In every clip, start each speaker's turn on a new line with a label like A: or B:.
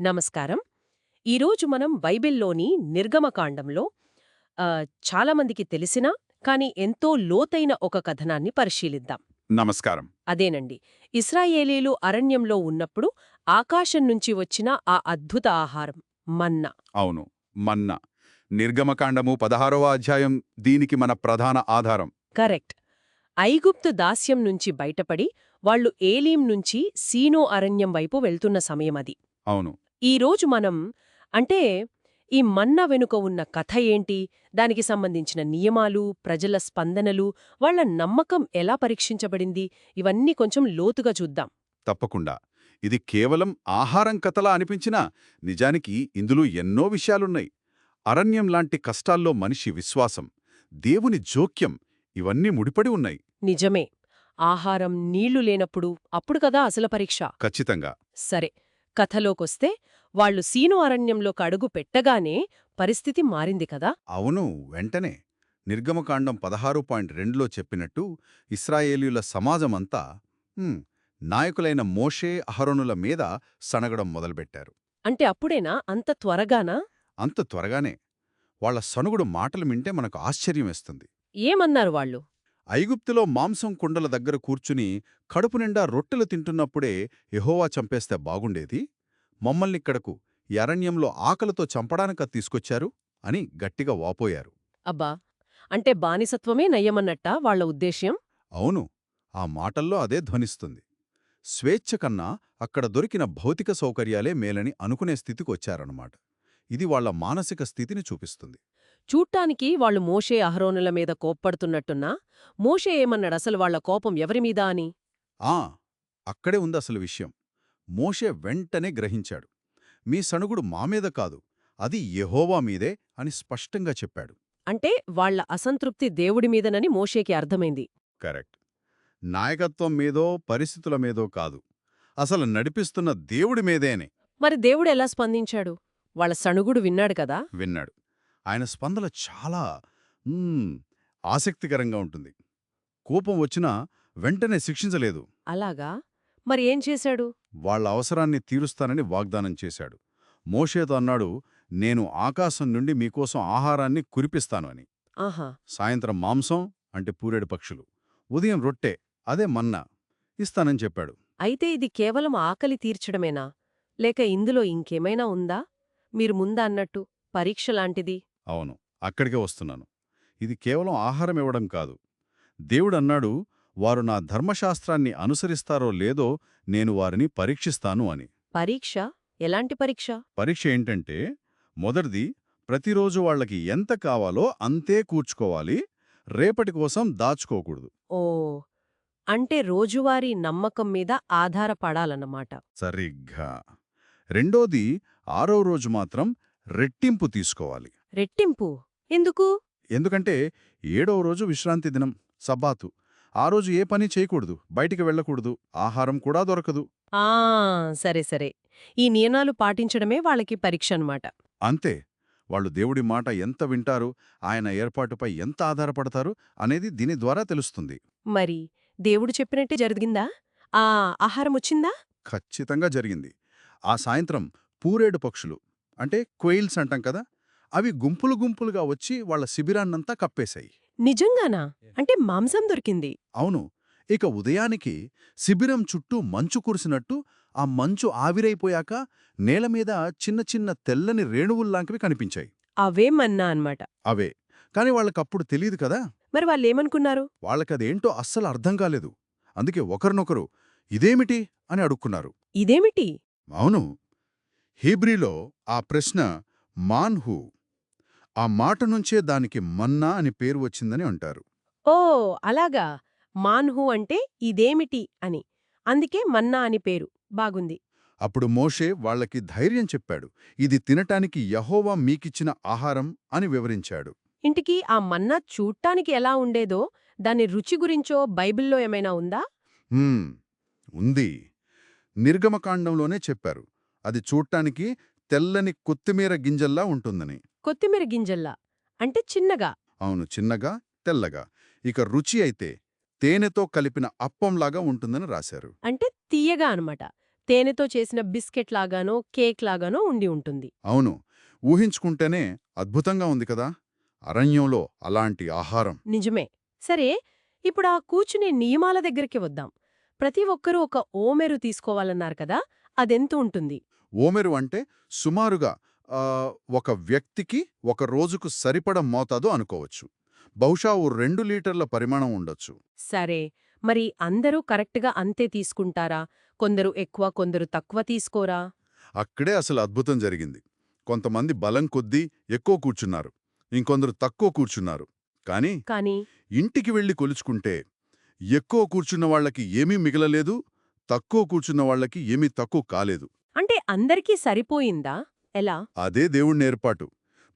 A: నమస్కారం. ఈరోజు మనం బైబిల్లోని నిర్గమకాండంలో చాలామందికి తెలిసిన కానీ ఎంతో లోతైన ఒక కథనాన్ని పరిశీలిద్దాం.
B: నమస్కారం.
A: అదేనండి. ఇస్రాయేలీలు అరణ్యంలో ఉన్నప్పుడు ఆకాశం నుంచి వచ్చిన ఆ అద్భుత ఆహారం మన్నా.
B: అవును మన్న. నిర్గమకాండము పదహారవ అధ్యాయం దీనికి మన ప్రధాన ఆధారం.
A: కరెక్ట్. ఐగుప్తు దాస్యం నుంచి బయటపడి వాళ్ళు ఏలీం నుంచి సీనో అరణ్యం వైపు వెళ్తున్న సమయమది.
B: అవును.
A: ఈరోజు మనం అంటే ఈ మన్న వెనుక ఉన్న కథ ఏంటి? దానికి సంబంధించిన నియమాలు ప్రజల స్పందనలు వాళ్ళ నమ్మకం ఎలా పరీక్షించబడింది? ఇవన్నీ కొంచెం లోతుగా చూద్దాం.
B: తప్పకుండా. ఇది కేవలం ఆహారం కథలా అనిపించినా నిజానికి ఇందులో ఎన్నో విషయాలున్నాయి. అరణ్యం లాంటి కష్టాల్లో మనిషి విశ్వాసం దేవుని జోక్యం ఇవన్నీ ముడిపడి ఉన్నాయి.
A: నిజమే. ఆహారం నీళ్ళు లేనప్పుడు అప్పుడు కదా అసలు పరీక్ష.
B: ఖచ్చితంగా.
A: సరే కథలోకొస్తే వాళ్ళు సీను అరణ్యంలోకి అడుగు పెట్టగానే పరిస్థితి మారింది కదా?
B: అవును వెంటనే. నిర్గమకాండం పదహారు పాయింట్ రెండులో చెప్పినట్టు ఇస్రాయేలీయుల సమాజమంతా "హ్మ్, నాయకులైన మోషే అహరోనుల మీద సనగడం మొదలుపెట్టారు.
A: అంటే అప్పుడేనా? అంత త్వరగానా?
B: అంత త్వరగానే. వాళ్ళ సనుగుడు మాటలు వింటే మనకు ఆశ్చర్యం వేస్తుంది.
A: ఏమన్నారు వాళ్ళు?
B: ఐగుప్తులో మాంసం కుండల దగ్గర కూర్చుని కడుపు నిండా రొట్టెలు తింటున్నప్పుడే యెహోవా చంపేస్తే బాగుండేది? మమ్మల్నిక్కడకు అరణ్యంలో ఆకలితో చంపడానిక తీసుకొచ్చారు అని గట్టిగా వాపోయారు.
A: అబ్బా! అంటే బానిసత్వమే నయ్యమన్నట్టా వాళ్ళ ఉద్దేశ్యం?
B: అవును ఆ మాటల్లో అదే ధ్వనిస్తుంది. స్వేచ్ఛ కన్నా అక్కడ దొరికిన భౌతిక సౌకర్యాలే మేలని అనుకునే స్థితికొచ్చారన్నమాట ఇది వాళ్ళ మానసిక స్థితిని చూపిస్తుంది.
A: చూట్టానికి వాళ్ళు మోషే అహరోనుల మీద కోప్పడుతున్నట్టున్నా మోషే ఏమన్నాడు అసలు వాళ్ళ కోపం ఎవరిమీద అని?
B: ఆ! అక్కడే ఉంది అసలు విషయం. మోషే వెంటనే గ్రహించాడు మీ సణుగుడు మామీద కాదు అది యెహోవా మీదే అని స్పష్టంగా చెప్పాడు.
A: అంటే వాళ్ళ అసంతృప్తి దేవుడి మీదనని మోషేకి అర్థమైంది.
B: కరెక్ట్. నాయకత్వం మీదో పరిస్థితుల మీదో కాదు అసలు నడిపిస్తున్న దేవుడి మీదేనే
A: మరి దేవుడు ఎలా స్పందించాడు? వాళ్ళ సణుగుడు విన్నాడు కదా?
B: విన్నాడు. ఆయన స్పందన చాలా మ్మ్, ఆసక్తికరంగా ఉంటుంది. కోపం వచ్చినా వెంటనే శిక్షించలేదు.
A: అలాగా? మరి ఏం చేశాడు?
B: వాళ్ళ అవసరాన్ని తీరుస్తానని వాగ్దానం చేశాడు. మోషేతో అన్నాడు నేను ఆకాశం నుండి మీకోసం ఆహారాన్ని కురిపిస్తాను అని.
A: ఆహా.
B: సాయంత్రం మాంసం అంటే పూరేడు పక్షులు. ఉదయం రొట్టె అదే మన్నా ఇస్తానని చెప్పాడు.
A: అయితే ఇది కేవలం ఆకలి తీర్చడమేనా? లేక ఇందులో ఇంకేమైనా ఉందా? మీరు ముందా అన్నట్టు పరీక్ష లాంటిది?
B: అవును అక్కడికే వస్తున్నాను. ఇది కేవలం ఆహారం ఇవ్వడం కాదు. దేవుడన్నాడు వారు నా ధర్మశాస్త్రాన్ని అనుసరిస్తారో లేదో నేను వారిని పరీక్షిస్తాను అని.
A: పరీక్ష? ఎలాంటి పరీక్ష?
B: పరీక్ష ఏంటంటే మొదటిది ప్రతిరోజు వాళ్ళకి ఎంత కావాలో అంతే కూర్చుకోవాలి రేపటి కోసం దాచుకోకూడదు.
A: ఓ అంటే రోజువారీ నమ్మకం మీద ఆధారపడాలన్నమాట.
B: సరిగ్గా. రెండోది ఆరో రోజు మాత్రం రెట్టింపు తీసుకోవాలి.
A: రెట్టింపు? ఎందుకు?
B: ఎందుకంటే ఏడవ రోజు విశ్రాంతి దినం సబ్బాతు. ఆ రోజు ఏ పని చేయకూడదు బయటికి వెళ్ళకూడదు ఆహారం కూడా దొరకదు.
A: ఆ! సరే సరే. ఈ నియమాలు పాటించడమే వాళ్ళకి పరీక్ష అన్నమాట
B: అంతే. వాళ్ళు దేవుడి మాట ఎంత వింటారు ఆయన ఏర్పాటుపై ఎంత ఆధారపడతారు అనేది దీని ద్వారా తెలుస్తుంది.
A: మరి దేవుడు చెప్పినట్టే జరిగిందా? ఆ ఆహారం వచ్చిందా?
B: ఖచ్చితంగా జరిగింది. ఆ సాయంత్రం పూరేడు పక్షులు అంటే క్వెయిల్స్ అంటాం కదా అవి గుంపులు గుంపులుగా వచ్చి వాళ్ళ శిబిరాన్నంతా కప్పేశాయి.
A: నిజంగానా? అంటే మాంసం దొరికింది.
B: అవును. ఇక ఉదయానికి శిబిరం చుట్టూ మంచు కురిసినట్టు ఆ మంచు ఆవిరైపోయాక నేల మీద చిన్న చిన్న తెల్లని రేణువుల్లాంటివి కనిపించాయి.
A: అవేమన్నా అన్నమాట.
B: అవే. కాని వాళ్ళకప్పుడు తెలియదు కదా?
A: మరి వాళ్ళేమనుకున్నారు?
B: వాళ్ళకదేంటో అస్సలు అర్థం కాలేదు. అందుకే ఒకరినొకరు ఇదేమిటి? అని అడుక్కున్నారు.
A: ఇదేమిటి?
B: అవును. హీబ్రీలో ఆ ప్రశ్న మాన్హు ఆ మాట నుంచే దానికి మన్నా అని పేరు వచ్చిందని అంటారు.
A: ఓ! అలాగా. మాన్హు అంటే ఇదేమిటి అని. అందుకే మన్నా అని పేరు. బాగుంది.
B: అప్పుడు మోషే వాళ్ళకి ధైర్యం చెప్పాడు. ఇది తినటానికి యహోవా మీకిచ్చిన ఆహారం అని వివరించాడు.
A: ఇంటికి ఆ మన్నా చూట్టానికి ఎలా ఉండేదో దాని రుచి గురించో బైబిల్లో ఏమైనా ఉందా?
B: "హ్మ్, ఉంది. నిర్గమకాండంలోనే చెప్పారు. అది చూడటానికి తెల్లని కొత్తిమీర గింజల్లా ఉంటుందని.
A: కొత్తిమీర గింజల్లా? అంటే చిన్నగా?
B: అవును చిన్నగా తెల్లగా. ఇక రుచి అయితే తేనెతో కలిపిన అప్పంలాగా ఉంటుందని రాశారు.
A: అంటే తీయగా అనమాట. తేనెతో చేసిన బిస్కెట్ లాగానో కేక్ లాగానో ఉండి ఉంటుంది.
B: అవును. ఊహించుకుంటేనే అద్భుతంగా ఉంది కదా? అరణ్యంలో అలాంటి ఆహారం.
A: నిజమే. సరే ఇప్పుడు ఆ కూర్చునే నియమాల దగ్గరికి వద్దాం. ప్రతి ఒక్కరూ ఒక ఓమెరు తీసుకోవాలన్నారు కదా? అదెంత ఉంటుంది?
B: ఓమెరు అంటే సుమారుగా ఒక వ్యక్తికి ఒక రోజుకు సరిపడ మోతాదు అనుకోవచ్చు. బహుశా ఓ రెండు లీటర్ల పరిమాణం ఉండొచ్చు.
A: సరే. మరి అందరూ కరెక్ట్గా అంతే తీసుకుంటారా? కొందరు ఎక్కువ కొందరు తక్కువ తీసుకోరా?
B: అక్కడే అసలు అద్భుతం జరిగింది. కొంతమంది బలం కొద్దీ ఎక్కువ కూర్చున్నారు. ఇంకొందరు తక్కువ కూర్చున్నారు. కానీ
A: కానీ
B: ఇంటికి వెళ్ళి కొలుచుకుంటే ఎక్కువ కూర్చున్న వాళ్ళకి ఏమీ మిగలలేదు తక్కువ కూర్చున్న వాళ్ళకి ఏమీ తక్కువ కాలేదు.
A: అంటే అందరికీ సరిపోయిందా? ఎలా?
B: అదే దేవుణ్ణి ఏర్పాటు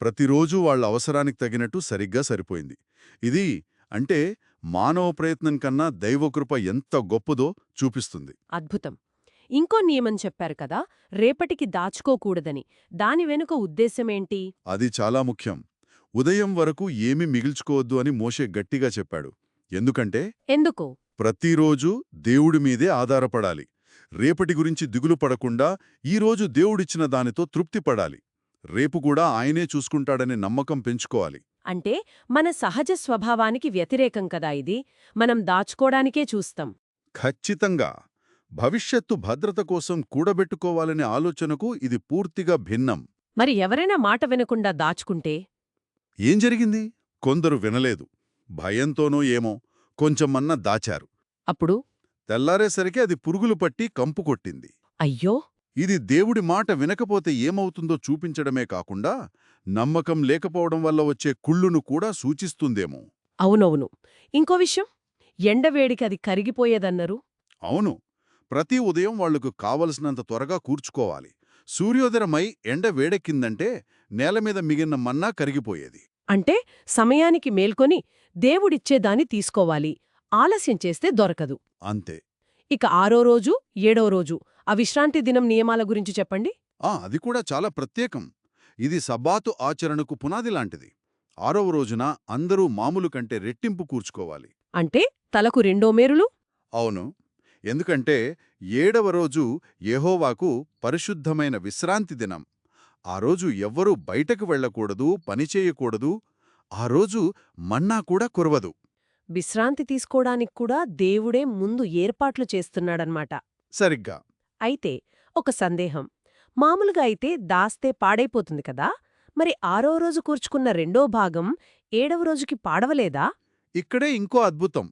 B: ప్రతిరోజూ వాళ్ళ అవసరానికి తగినట్టు సరిగ్గా సరిపోయింది. ఇది అంటే మానవ ప్రయత్నం కన్నా దైవకృప ఎంత గొప్పదో చూపిస్తుంది.
A: అద్భుతం. ఇంకో నియమం చెప్పారు కదా రేపటికి దాచుకోకూడదని. దాని వెనుక ఉద్దేశమేంటి
B: అది చాలా ముఖ్యం. ఉదయం వరకు ఏమీ మిగిల్చుకోవద్దు అని మోషే గట్టిగా చెప్పాడు. ఎందుకంటే
A: ఎందుకు?
B: ప్రతిరోజూ దేవుడి మీదే ఆధారపడాలి. రేపటి గురించి దిగులు పడకుండా ఈరోజు దేవుడిచ్చిన దానితో తృప్తి పడాలి. రేపు కూడా ఆయనే చూసుకుంటాడనే నమ్మకం పెంచుకోవాలి.
A: అంటే మన సహజ స్వభావానికి వ్యతిరేకం కదా ఇది? మనం దాచుకోడానికే చూస్తాం.
B: ఖచ్చితంగా. భవిష్యత్తు భద్రత కోసం కూడబెట్టుకోవాలనే ఆలోచనకు ఇది పూర్తిగా భిన్నం.
A: మరి ఎవరైనా మాట వినకుండా దాచుకుంటే?
B: ఏం జరిగింది? కొందరు వినలేదు. భయంతోనో ఏమో కొంచెమన్నా దాచారు.
A: అప్పుడు?
B: తెల్లారేసరికి అది పురుగులు పట్టి కంపు కొట్టింది.
A: అయ్యో!
B: ఇది దేవుడి మాట వినకపోతే ఏమవుతుందో చూపించడమే కాకుండా నమ్మకం లేకపోవడం వల్ల వచ్చే కుళ్ళును కూడా సూచిస్తుందేమో.
A: అవునవును. ఇంకో విషయం. ఎండవేడికి అది కరిగిపోయేదన్నరు.
B: అవును. ప్రతి ఉదయం వాళ్ళకు కావలసినంత త్వరగా కూర్చుకోవాలి. సూర్యోదయమై ఎండ వేడెక్కిందంటే నేలమీద మిగిలిన మన్నా కరిగిపోయేది.
A: అంటే సమయానికి మేల్కొని దేవుడిచ్చేదాన్ని తీసుకోవాలి. ఆలస్యం చేస్తే దొరకదు.
B: అంతే.
A: ఇక ఆరో రోజు ఏడో రోజు ఆ విశ్రాంతి దినం నియమాల గురించి చెప్పండి?
B: ఆ అది కూడా చాలా ప్రత్యేకం. ఇది సబ్బాతు ఆచరణకు పునాది లాంటిది. ఆరవ రోజున అందరూ మామూలు కంటే రెట్టింపు కూర్చుకోవాలి.
A: అంటే తలకు రెండో మేరులు?
B: అవును. ఎందుకంటే ఏడవ రోజు యెహోవాకు పరిశుద్ధమైన విశ్రాంతి దినం. ఆ రోజు ఎవ్వరూ బయటకు వెళ్ళకూడదు పనిచేయకూడదు ఆ రోజు మన్నా కూడా కురవదు.
A: విశ్రాంతి తీసుకోవడానికి కూడా దేవుడే ముందు ఏర్పాట్లు చేస్తున్నాడన్మాట.
B: సరిగ్గా.
A: అయితే ఒక సందేహం. మామూలుగా అయితే దాస్తే పాడైపోతుంది కదా? మరి ఆరో రోజు కూర్చుకున్న రెండో భాగం ఏడవ రోజుకి పాడవలేదా?
B: ఇక్కడే ఇంకో అద్భుతం.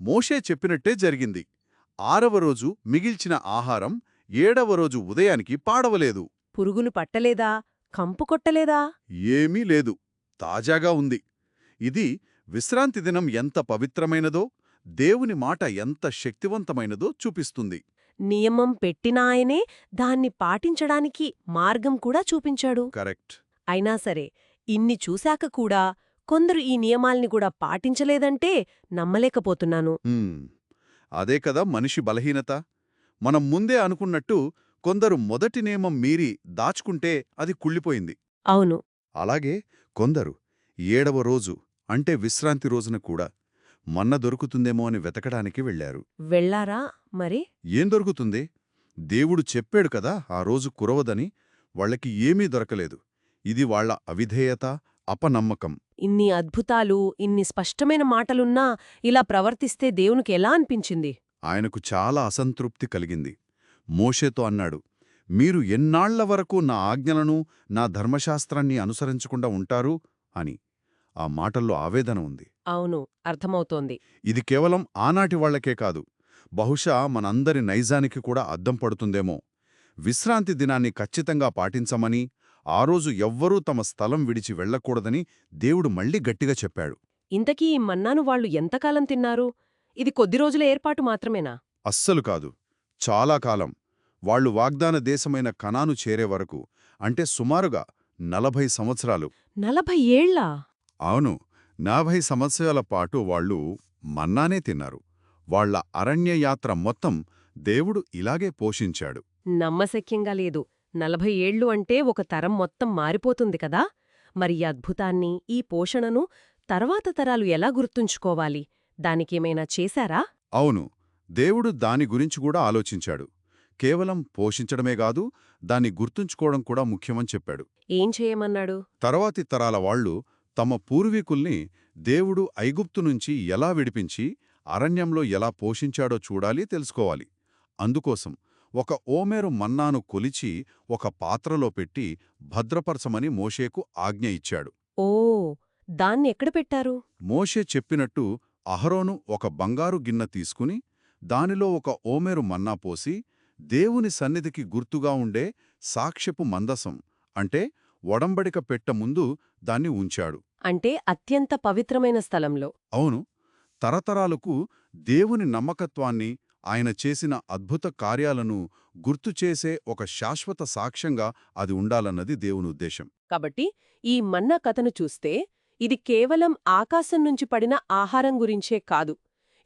B: మోషే చెప్పినట్టే జరిగింది. ఆరవ రోజు మిగిల్చిన ఆహారం ఏడవ రోజు ఉదయానికి పాడవలేదు.
A: పురుగులు పట్టలేదా? కంపు కొట్టలేదా?
B: ఏమీ లేదు. తాజాగా ఉంది. ఇది విశ్రాంతి దినం ఎంత పవిత్రమైనదో దేవుని మాట ఎంత శక్తివంతమైనదో చూపిస్తుంది.
A: నియమం పెట్టినాయనే దాన్ని పాటించడానికి మార్గం కూడా చూపించాడు.
B: కరెక్ట్.
A: అయినా సరే ఇన్ని చూశాక కూడా కొందరు ఈ నియమాల్ని కూడా పాటించలేదంటే నమ్మలేకపోతున్నాను.
B: అదే కదా మనిషి బలహీనత. మనం ముందే అనుకున్నట్టు కొందరు మొదటి నియమం మీరి దాచుకుంటే అది కుళ్ళిపోయింది.
A: అవును.
B: అలాగే కొందరు ఏడవ రోజు అంటే విశ్రాంతి రోజున కూడా మన్న దొరుకుతుందేమో అని వెతకడానికి వెళ్ళారు
A: వెళ్ళారా? మరి?
B: ఏం దొరుకుతుంది? దేవుడు చెప్పాడు కదా ఆ రోజు కురవదని వాళ్ళకి ఏమీ దొరకలేదు. ఇది వాళ్ళ అవిధేయత అపనమ్మకం.
A: ఇన్ని అద్భుతాలు ఇన్ని స్పష్టమైన మాటలున్నా ఇలా ప్రవర్తిస్తే దేవునికి ఎలా అనిపించింది?
B: ఆయనకు చాలా అసంతృప్తి కలిగింది. మోషేతో అన్నాడు మీరు ఎన్నాళ్ళ వరకు నా ఆజ్ఞలను నా ధర్మశాస్త్రాన్ని అనుసరించకుండా ఉంటారు? అని. ఆ మాటల్లో ఆవేదన ఉంది.
A: అవును అర్థమవుతోంది.
B: ఇది కేవలం ఆనాటి వాళ్ళకే కాదు బహుశా మనందరి నైజానికి కూడా అద్దం పడుతుందేమో. విశ్రాంతి దినాన్ని ఖచ్చితంగా పాటించమని ఆ రోజు ఎవ్వరూ తమ స్థలం విడిచి వెళ్ళకూడదని దేవుడు మళ్ళీ గట్టిగా చెప్పాడు.
A: ఇంతకీ ఈ మన్నాను వాళ్ళు ఎంతకాలం తిన్నారు? ఇది కొద్ది రోజుల ఏర్పాటు మాత్రమేనా?
B: అస్సలు కాదు. చాలా కాలం. వాళ్ళు వాగ్దాన దేశమైన కనాను చేరే వరకు అంటే సుమారుగా నలభై సంవత్సరాలు.
A: నలభై ఏళ్ళా
B: అవును నలభై సంవత్సరాల పాటు వాళ్ళు మన్నానే తిన్నారు. వాళ్ళ అరణ్యయాత్ర మొత్తం దేవుడు ఇలాగే పోషించాడు.
A: నమ్మశక్యంగా లేదు. నలభై ఏళ్ళు అంటే ఒక తరం మొత్తం మారిపోతుంది కదా? మరి ఈ అద్భుతాన్ని ఈ పోషణను తర్వాత తరాలు ఎలా గుర్తుంచుకోవాలి? దానికేమైనా చేశారా?
B: అవును దేవుడు దాని గురించి కూడా ఆలోచించాడు. కేవలం పోషించడమే కాదు దాన్ని గుర్తుంచుకోవడం కూడా ముఖ్యమని చెప్పాడు.
A: ఏం చేయమన్నాడు?
B: తర్వాతి తరాల వాళ్ళు తమ పూర్వీకుల్ని దేవుడు ఐగుప్తు నుంచి ఎలా విడిపించి అరణ్యంలో ఎలా పోషించాడో చూడాలి తెలుసుకోవాలి. అందుకోసం ఒక ఓమేరు మన్నాను కొలిచి ఒక పాత్రలో పెట్టి భద్రపరచమని మోషేకు ఆజ్ఞ ఇచ్చాడు.
A: ఓ దాన్ని ఎక్కడ పెట్టారు?
B: మోషే చెప్పినట్టు అహరోను ఒక బంగారు గిన్నె తీసుకుని దానిలో ఒక ఓమేరు మన్నా పోసి దేవుని సన్నిధికి గుర్తుగా ఉండే సాక్ష్యపు మందసం అంటే ఒడంబడిక పెట్ట ముందు దాన్ని ఉంచాడు.
A: అంటే అత్యంత పవిత్రమైన స్థలంలో.
B: అవును. తరతరాలకు దేవుని నమ్మకత్వాన్ని ఆయన చేసిన అద్భుత కార్యాలను గుర్తుచేసే ఒక శాశ్వత సాక్ష్యంగా అది ఉండాలన్నది దేవుని ఉద్దేశం.
A: కాబట్టి ఈ మన్నా కథను చూస్తే ఇది కేవలం ఆకాశం నుంచి పడిన ఆహారం గురించే కాదు.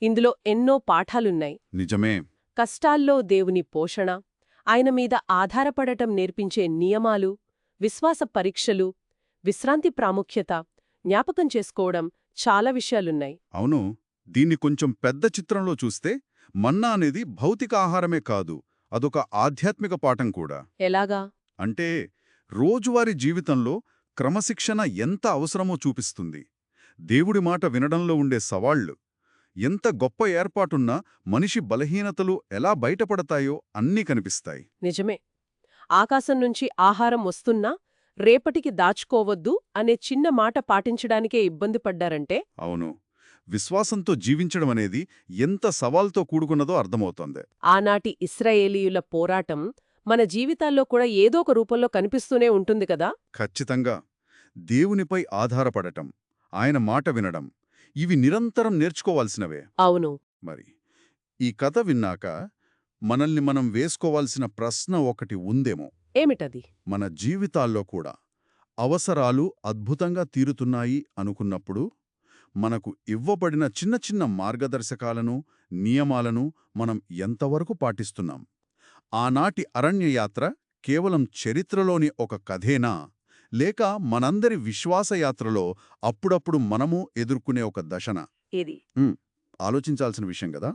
A: ఇందులో ఎన్నో పాఠాలున్నాయి.
B: నిజమే.
A: కష్టాల్లో దేవుని పోషణ ఆయన మీద ఆధారపడటం నేర్పించే నియమాలు విశ్వాస పరీక్షలు విశ్రాంతి ప్రాముఖ్యత జ్ఞాపకం చేసుకోవడం చాలా విషయాలున్నాయి.
B: అవును. దీన్ని కొంచెం పెద్ద చిత్రంలో చూస్తే మన్నా అనేది భౌతిక ఆహారమే కాదు అదొక ఆధ్యాత్మిక పాఠం కూడా.
A: ఎలాగా?
B: అంటే రోజువారీ జీవితంలో క్రమశిక్షణ ఎంత అవసరమో చూపిస్తుంది. దేవుడి మాట వినడంలో ఉండే సవాళ్ళు ఎంత గొప్ప ఏర్పాటున్నా మనిషి బలహీనతలు ఎలా బయటపడతాయో అన్నీ కనిపిస్తాయి.
A: నిజమే. ఆకాశం నుంచి ఆహారం వస్తున్నా రేపటికి దాచుకోవద్దు అనే చిన్న మాట పాటించడానికే ఇబ్బంది పడ్డారంటే?
B: అవును. విశ్వాసంతో జీవించడం అనేది ఎంత సవాల్తో కూడుకున్నదో అర్థమవుతోంది.
A: ఆనాటి ఇస్రాయేలీయుల పోరాటం మన జీవితాల్లో కూడా ఏదో ఒక రూపంలో కనిపిస్తూనే ఉంటుంది కదా?
B: ఖచ్చితంగా. దేవునిపై ఆధారపడటం ఆయన మాట వినడం ఇవి నిరంతరం నేర్చుకోవాల్సినవే.
A: అవును.
B: మరి ఈ కథ విన్నాక మనల్ని మనం వేసుకోవాల్సిన ప్రశ్న ఒకటి ఉందేమో?
A: ఏమిటది?
B: మన జీవితాల్లో కూడా అవసరాలు అద్భుతంగా తీరుతున్నాయి అనుకున్నప్పుడు మనకు ఇవ్వబడిన చిన్న చిన్న మార్గదర్శకాలను నియమాలను మనం ఎంతవరకు పాటిస్తున్నాం? ఆనాటి అరణ్యయాత్ర కేవలం చరిత్రలోని ఒక కథేనా? లేక మనందరి విశ్వాసయాత్రలో అప్పుడప్పుడు మనము ఎదుర్కొనే ఒక దశన?
A: ఇది
B: ఆలోచించాల్సిన విషయం కదా